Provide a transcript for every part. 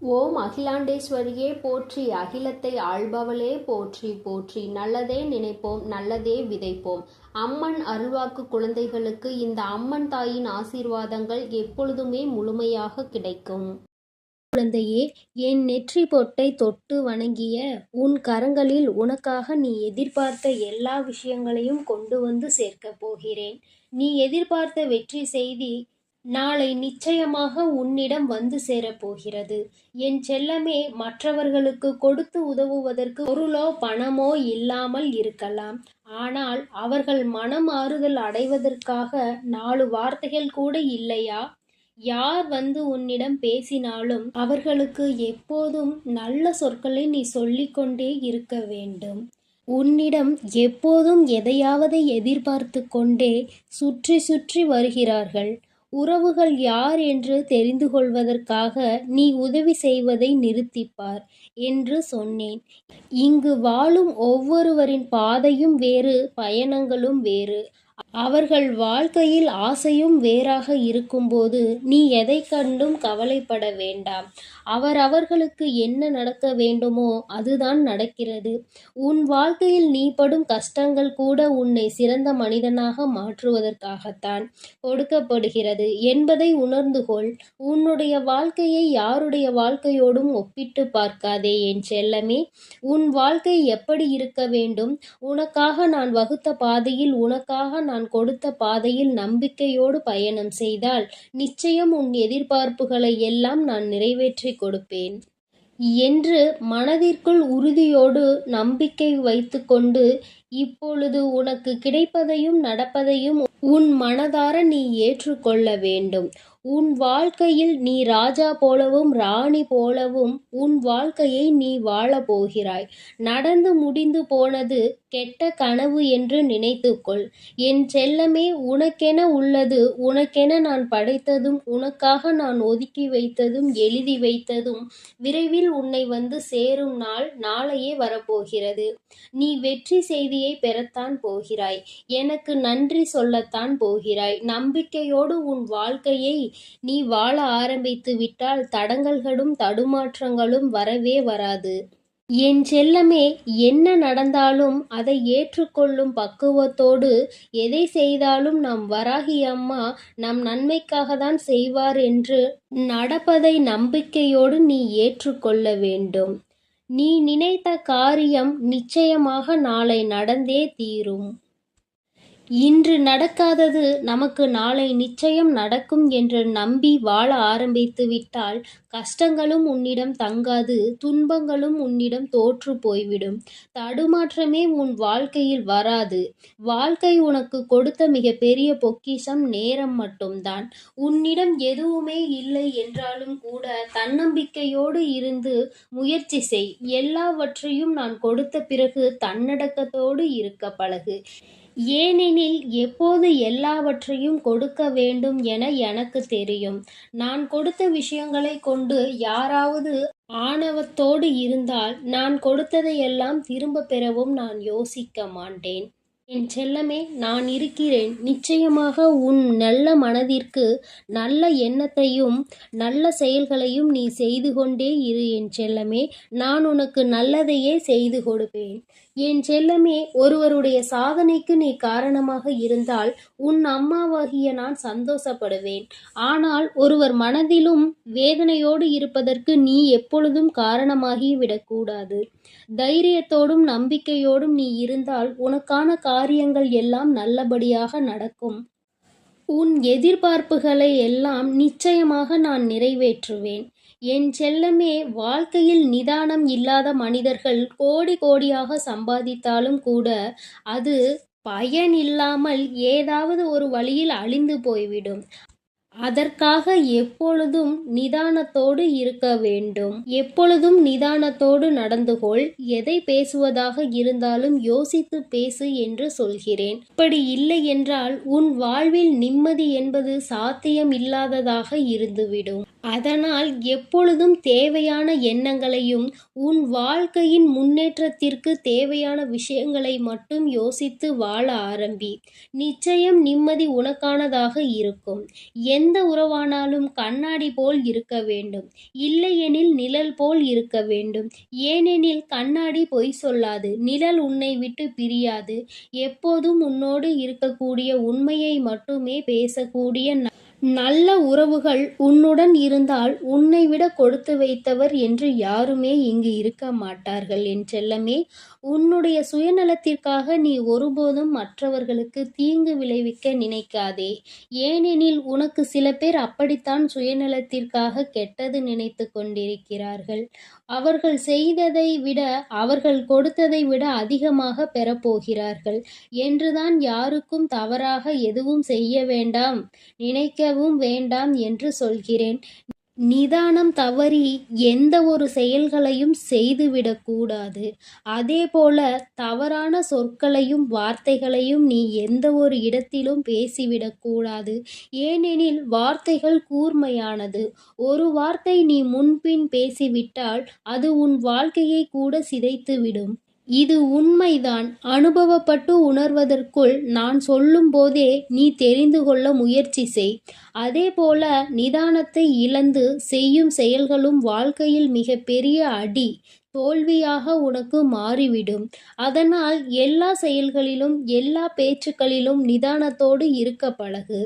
ஓம் அகிலாண்டேஸ்வரியே போற்றி. அகிலத்தை ஆள்பவளே போற்றி போற்றி. நல்லதே நினைப்போம் நல்லதே விதைப்போம். அம்மன் அருள்வாக்கு குழந்தைகளுக்கு இந்த அம்மன் தாயின் ஆசீர்வாதங்கள் எப்பொழுதுமே முழுமையாக கிடைக்கும். குழந்தையே என் நெற்றி பொட்டை தொட்டு வணங்கிய உன் கரங்களில் உனக்காக நீ எதிர்பார்த்த எல்லா விஷயங்களையும் கொண்டு வந்து சேர்க்கப் போகிறேன். நீ எதிர்பார்த்த வெற்றி செய்தி நாளை நிச்சயமாக உன்னிடம் வந்து சேரப்போகிறது. என் செல்லமே மற்றவர்களுக்கு கொடுத்து உதவுவதற்கு பொருளோ பணமோ இல்லாமல் இருக்கலாம். ஆனால் அவர்கள் மனம் ஆறுதல் அடைவதற்காக நாலு வார்த்தைகள் கூட இல்லையா? யார் வந்து உன்னிடம் பேசினாலும் அவர்களுக்கு எப்போதும் நல்ல சொற்களை நீ சொல்லிக்கொண்டே இருக்க வேண்டும். உன்னிடம் எப்போதும் எதையாவது எதிர்பார்த்து கொண்டே சுற்றி சுற்றி வருகிறார்கள். உறவுகள் யார் என்று தெரிந்து கொள்வதற்காக நீ உதவி செய்வதை நிறுத்திப்பார் என்று சொன்னேன். இங்கு வாழும் ஒவ்வொருவரின் பாதையும் வேறு பயணங்களும் வேறு. அவர்கள் வாழ்க்கையில் ஆசையும் வேறாக இருக்கும்போது நீ எதை கண்டும் கவலைப்பட வேண்டாம். அவர் அவர்களுக்கு என்ன நடக்க வேண்டுமோ அதுதான் நடக்கிறது. உன் வாழ்க்கையில் நீ படும் கஷ்டங்கள் கூட உன்னை சிறந்த மனிதனாக மாற்றுவதற்காகத்தான் கொடுக்கப்படுகிறது. என்பதை உணர்ந்து கொள். உன்னுடைய வாழ்க்கையை யாருடைய வாழ்க்கையோடும் ஒப்பிட்டு பார்க்காதே என் செல்லமே. உன் வாழ்க்கை எப்படி இருக்க வேண்டும்? உனக்காக நான் வகுத்த பாதையில் உனக்காக நான் கொடுத்த பாதையில் நம்பிக்கையோடு பயணம் செய்தால் நிச்சயம் உன் எதிர்பார்ப்புகளை எல்லாம் நான் நிறைவேற்றி கொடுப்பேன். என்று மனதிற்குள் உறுதியோடு நம்பிக்கை வைத்துக்கொண்டு இப்பொழுது உனக்கு கிடைப்பதையும் நடப்பதையும் உன் மனதார நீ ஏற்றுக்கொள்ள வேண்டும். உன் வாழ்க்கையில் நீ ராஜா போலவும் ராணி போலவும் உன் வாழ்க்கையை நீ வாழப் போகிறாய். நடந்து முடிந்து போனது கெட்ட கனவு என்று நினைத்துக்கொள். என் செல்லமே உனக்கென உள்ளது உனக்கென நான் படைத்ததும் உனக்காக நான் ஒதுக்கி வைத்ததும் எழுதி வைத்ததும் விரைவில் உன்னை வந்து சேரும் நாள் நாளையே வரப்போகிறது. நீ வெற்றி செய்தியை பெறத்தான் போகிறாய். எனக்கு நன்றி சொல்லத்தான் போகிறாய். நம்பிக்கையோடு உன் வாழ்க்கையை நீ வாழ ஆரம்பித்து விட்டால் தடங்கல்களும் தடுமாற்றங்களும் வரவே வராது. என் செல்லமே என்ன நடந்தாலும் அதை ஏற்றுக்கொள்ளும் பக்குவத்தோடு எதை செய்தாலும் நம் வராகி அம்மா நம் நன்மைக்காக தான் செய்வார் என்று நடப்பதை நம்பிக்கையோடு நீ ஏற்றுக்கொள்ள வேண்டும். நீ நினைத்த காரியம் நிச்சயமாக நாளை நடந்தே தீரும். இன்று நடக்காதது நமக்கு நாளை நிச்சயம் நடக்கும் என்று நம்பி வாழ ஆரம்பித்து விட்டால் கஷ்டங்களும் உன்னிடம் தங்காது துன்பங்களும் உன்னிடம் தோற்று போய்விடும். தடுமாற்றமே உன் வாழ்க்கையில் வராது. வாழ்க்கை உனக்கு கொடுத்த மிக பெரிய பொக்கிஷம் நேரம் மட்டும்தான். உன்னிடம் எதுவுமே இல்லை என்றாலும் கூட தன்னம்பிக்கையோடு இருந்து முயற்சி செய். எல்லாவற்றையும் நான் கொடுத்த பிறகு தன்னடக்கத்தோடு இருக்க பழகு. ஏனெனில் எப்போது எல்லாவற்றையும் கொடுக்க வேண்டும் என எனக்கு தெரியும். நான் கொடுத்த விஷயங்களை கொண்டு யாராவது ஆணவத்தோடு இருந்தால் நான் கொடுத்ததையெல்லாம் திரும்ப பெறவும் நான் யோசிக்க மாட்டேன். என் செல்லமே நான் இருக்கிறேன். நிச்சயமாக உன் நல்ல மனதிற்கு நல்ல எண்ணத்தையும் நல்ல செயல்களையும் நீ செய்து கொண்டே இரு என் செல்லமே. நான் உனக்கு நல்லதையே செய்து கொடுப்பேன். என் செல்லமே ஒருவருடைய சாதனைக்கு நீ காரணமாக இருந்தால் உன் அம்மாவாகிய நான் சந்தோஷப்படுவேன். ஆனால் ஒருவர் மனதிலும் வேதனையோடு இருப்பதற்கு நீ எப்பொழுதும் காரணமாகி விடக்கூடாது. தைரியத்தோடும் நம்பிக்கையோடும் நீ இருந்தால் உனக்கான காரியங்கள் எல்லாம் நல்லபடியாக நடக்கும். உன் எதிர்பார்ப்புகளை எல்லாம் நிச்சயமாக நான் நிறைவேற்றுவேன். என் செல்லமே வாழ்க்கையில் நிதானம் இல்லாத மனிதர்கள் கோடி கோடியாக சம்பாதித்தாலும் கூட அது பயன் இல்லாமல் ஏதாவது ஒரு வழியில் அழிந்து போய்விடும். அதற்காக எப்பொழுதும் நிதானத்தோடு இருக்க வேண்டும். எப்பொழுதும் நிதானத்தோடு நடந்து கொள். எதை பேசுவதாக இருந்தாலும் யோசித்து பேசு என்று சொல்கிறேன். இப்படி இல்லை என்றால் உன் வாழ்வில் நிம்மதி என்பது சாத்தியம் இல்லாததாக இருந்துவிடும். அதனால் எப்பொழுதும் தேவையான எண்ணங்களையும் உன் வாழ்க்கையின் முன்னேற்றத்திற்கு தேவையான விஷயங்களை மட்டும் யோசித்து வாழ ஆரம்பி. நிச்சயம் நிம்மதி உனக்கானதாக இருக்கும். எந்த உறவானாலும் கண்ணாடி போல் இருக்க வேண்டும். இல்லையெனில் நிழல் போல் இருக்க வேண்டும். ஏனெனில் கண்ணாடி பொய் சொல்லாது. நிழல் உன்னை விட்டு பிரியாது. எப்போதும் உன்னோடு இருக்கக்கூடிய உண்மையை மட்டுமே பேசக்கூடிய நல்ல உறவுகள் உன்னுடன் இருந்தால் உன்னை விட கொடுத்து வைத்தவர் என்று யாருமே இங்கு இருக்க மாட்டார்கள். என் செல்லமே உன்னுடைய சுயநலத்திற்காக நீ ஒருபோதும் மற்றவர்களுக்கு தீங்கு விளைவிக்க நினைக்காதே. ஏனெனில் உனக்கு சில பேர் அப்படித்தான் சுயநலத்திற்காக கெட்டது நினைத்து கொண்டிருக்கிறார்கள். அவர்கள் செய்ததை விட அவர்கள் கொடுத்ததை விட அதிகமாக பெறப்போகிறார்கள். என்றுதான் யாருக்கும் தவறாக எதுவும் செய்ய வேண்டாம். நினைக்க செய்யவும் வேண்டாம் என்று சொல்கிறேன். நிதானம் தவறி எந்த ஒரு செயல்களையும் செய்துவிடக்கூடாது அதேபோல தவறான சொற்களையும் வார்த்தைகளையும் நீ எந்த ஒரு இடத்திலும் பேசிவிடக்கூடாது ஏனெனில் வார்த்தைகள் கூர்மையானது. ஒரு வார்த்தை நீ முன்பின் பேசிவிட்டால் அது உன் வாழ்க்கையை கூட சிதைத்துவிடும். இது உண்மைதான். அனுபவப்பட்டு உணர்வதற்குள் நான் சொல்லும்போதே நீ தெரிந்து கொள்ள முயற்சி செய். அதேபோல நிதானத்தை இழந்து செய்யும் செயல்களும் வாழ்க்கையில் மிக பெரிய அடி. தோல்வியாக உனக்கு மாறிவிடும். அதனால் எல்லா செயல்களிலும் எல்லா பேச்சுக்களிலும் நிதானத்தோடு இருக்க பழகு.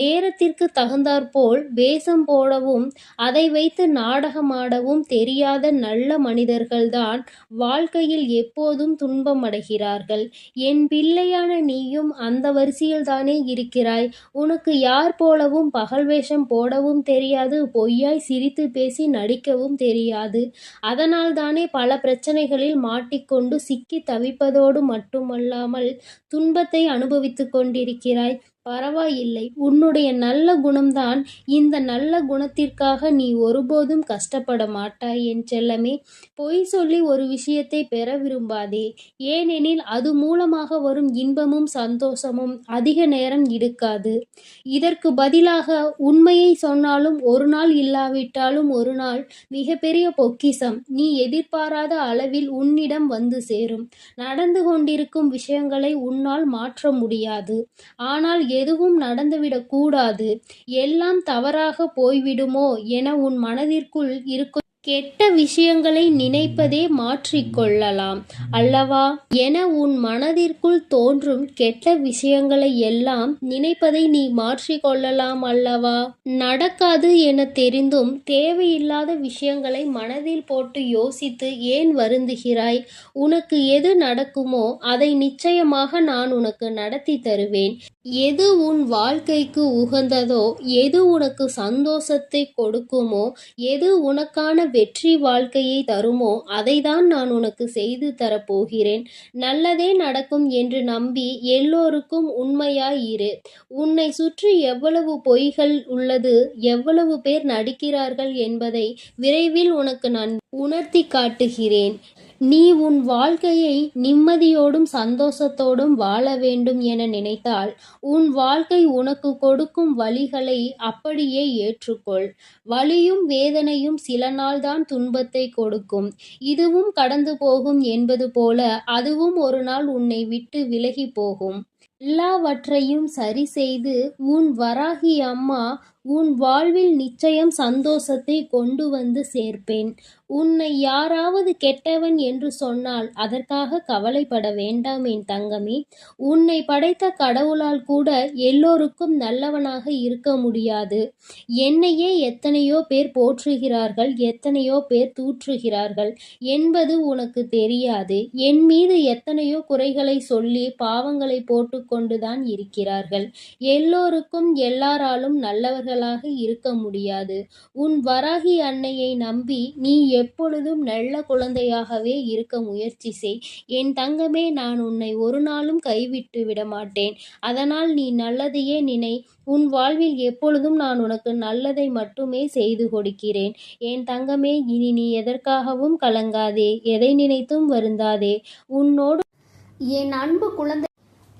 நேரத்திற்கு தகுந்தாற்போல் வேஷம் போடவும் அதை வைத்து நாடகமாடவும் தெரியாத நல்ல மனிதர்கள்தான் வாழ்க்கையில் எப்போதும் துன்பமடைகிறார்கள். என் பிள்ளையான நீயும் அந்த வரிசையில்தானே இருக்கிறாய். உனக்கு யார் போலவும் பகல் வேஷம் போடவும் தெரியாது பொய்யாய் சிரித்து பேசி நடிக்கவும் தெரியாது. அதனால் தானே பல பிரச்சனைகளில் மாட்டிக்கொண்டு சிக்கி தவிப்பதோடு மட்டுமல்லாமல் துன்பத்தை அனுபவித்துக் கொண்டிருக்கிறாய். பரவாயில்லை. உன்னுடைய நல்ல குணம்தான். இந்த நல்ல குணத்திற்காக நீ ஒருபோதும் கஷ்டப்பட மாட்டாய் என் செல்லமே. பொய் சொல்லி ஒரு விஷயத்தை பெற விரும்பாதே. ஏனெனில் அது மூலமாக வரும் இன்பமும் சந்தோஷமும் அதிக நேரம் இருக்காது இதற்கு பதிலாக உண்மையை சொன்னாலும் ஒரு நாள் இல்லாவிட்டாலும் ஒரு நாள் மிகப்பெரிய பொக்கிஷம். நீ எதிர்பாராத அளவில் உன்னிடம் வந்து சேரும். நடந்து கொண்டிருக்கும் விஷயங்களை உன்னால் மாற்ற முடியாது. ஆனால் எதுவும் நடந்துவிடக் கூடாது. எல்லாம் தவறாக போய்விடுமோ என உன் மனதிற்குள் இருக்கும் கெட்ட விஷயங்களை நினைப்பதே மாற்றிக்கொள்ளலாம். அல்லவா? என உன் மனதிற்குள் தோன்றும் கெட்ட விஷயங்களை எல்லாம் நினைப்பதை நீ மாற்றிக்கொள்ளலாம் அல்லவா? நடக்காது என தெரிந்தும் தேவையில்லாத விஷயங்களை மனதில் போட்டு யோசித்து ஏன் வருந்துகிறாய்? உனக்கு எது நடக்குமோ அதை நிச்சயமாக நான் உனக்கு நடத்தி தருவேன். எது உன் வாழ்க்கைக்கு உகந்ததோ எது உனக்கு சந்தோஷத்தை கொடுக்குமோ எது உனக்கான வெற்றி வாழ்க்கையை தருமோ அதைதான் நான் உனக்கு செய்து தரப்போகிறேன் நல்லதே நடக்கும் என்று நம்பி எல்லோருக்கும் உண்மையாய் இரு. உன்னை சுற்றி எவ்வளவு பொய்கள் உள்ளது எவ்வளவு பேர் நடிக்கிறார்கள் என்பதை விரைவில் உனக்கு நான் உணர்த்தி காட்டுகிறேன். நீ உன் வாழ்க்கையை நிம்மதியோடும் சந்தோஷத்தோடும் வாழ வேண்டும் என நினைத்தால் உன் வாழ்க்கை உனக்கு கொடுக்கும் வழிகளை அப்படியே ஏற்றுக்கொள். வலியும் வேதனையும் சில நாள்தான் துன்பத்தை கொடுக்கும். இதுவும் கடந்து போகும் என்பது போல அதுவும் ஒரு நாள் உன்னை விட்டு விலகி போகும். எல்லாவற்றையும் சரி செய்து உன் வராகி அம்மா உன் வாழ்வில் நிச்சயம் சந்தோஷத்தை கொண்டு வந்து சேர்ப்பேன். உன்னை யாராவது கெட்டவன் என்று சொன்னால் அதற்காக கவலைப்பட வேண்டாம் என் தங்கமே. உன்னை படைத்த கடவுளால் கூட எல்லோருக்கும் நல்லவனாக இருக்க முடியாது. என்னையே எத்தனையோ பேர் போற்றுகிறார்கள் எத்தனையோ பேர் தூற்றுகிறார்கள் என்பது உனக்கு தெரியாது. என் மீது எத்தனையோ குறைகளை சொல்லி பாவங்களை போட்டுக்கொண்டுதான் இருக்கிறார்கள். எல்லோருக்கும் எல்லாராலும் நல்லவர்கள் நல்லவர்களாக இருக்க முடியாது. உன் வராகி அன்னையை நம்பி நீ எப்பொழுதும் நல்ல குழந்தையாகவே இருக்க முயற்சி செய். என் தங்கமே நான் உன்னை ஒரு நாளும் கைவிட்டு விட மாட்டேன். அதனால் நீ நல்லதையே நினை. உன் வாழ்வில் எப்பொழுதும் நான் உனக்கு நல்லதை மட்டுமே செய்து கொடுக்கிறேன். என் தங்கமே இனி நீ எதற்காகவும் கலங்காதே. எதை நினைத்தும் வருந்தாதே. உன்னோடு என் அன்பு குழந்தை